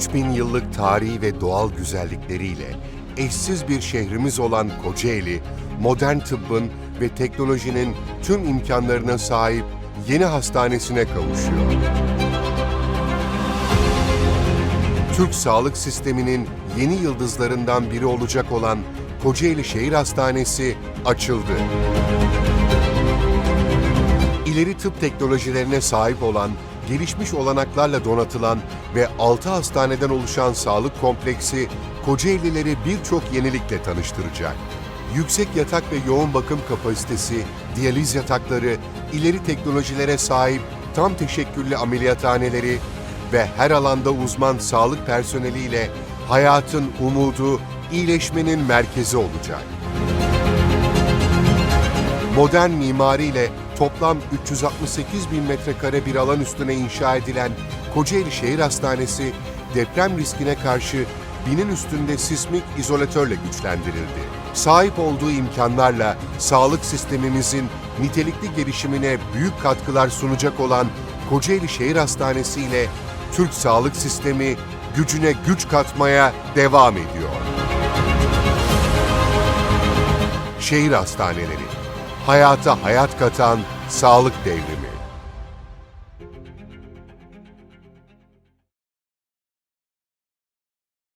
3000 yıllık tarihi ve doğal güzellikleriyle eşsiz bir şehrimiz olan Kocaeli, modern tıbbın ve teknolojinin tüm imkanlarına sahip yeni hastanesine kavuşuyor. Türk sağlık sisteminin yeni yıldızlarından biri olacak olan Kocaeli Şehir Hastanesi açıldı. İleri tıp teknolojilerine sahip olan, gelişmiş olanaklarla donatılan ve 6 hastaneden oluşan sağlık kompleksi Kocaelileri birçok yenilikle tanıştıracak. Yüksek yatak ve yoğun bakım kapasitesi, diyaliz yatakları, ileri teknolojilere sahip tam teşekküllü ameliyathaneleri ve her alanda uzman sağlık personeliyle hayatın umudu, iyileşmenin merkezi olacak. Modern mimariyle toplam 368 bin metrekare bir alan üstüne inşa edilen Kocaeli Şehir Hastanesi deprem riskine karşı binin üstünde sismik izolatörle güçlendirildi. Sahip olduğu imkanlarla sağlık sistemimizin nitelikli gelişimine büyük katkılar sunacak olan Kocaeli Şehir Hastanesi ile Türk sağlık sistemi gücüne güç katmaya devam ediyor. Şehir hastaneleri, hayata hayat katan sağlık devrimi.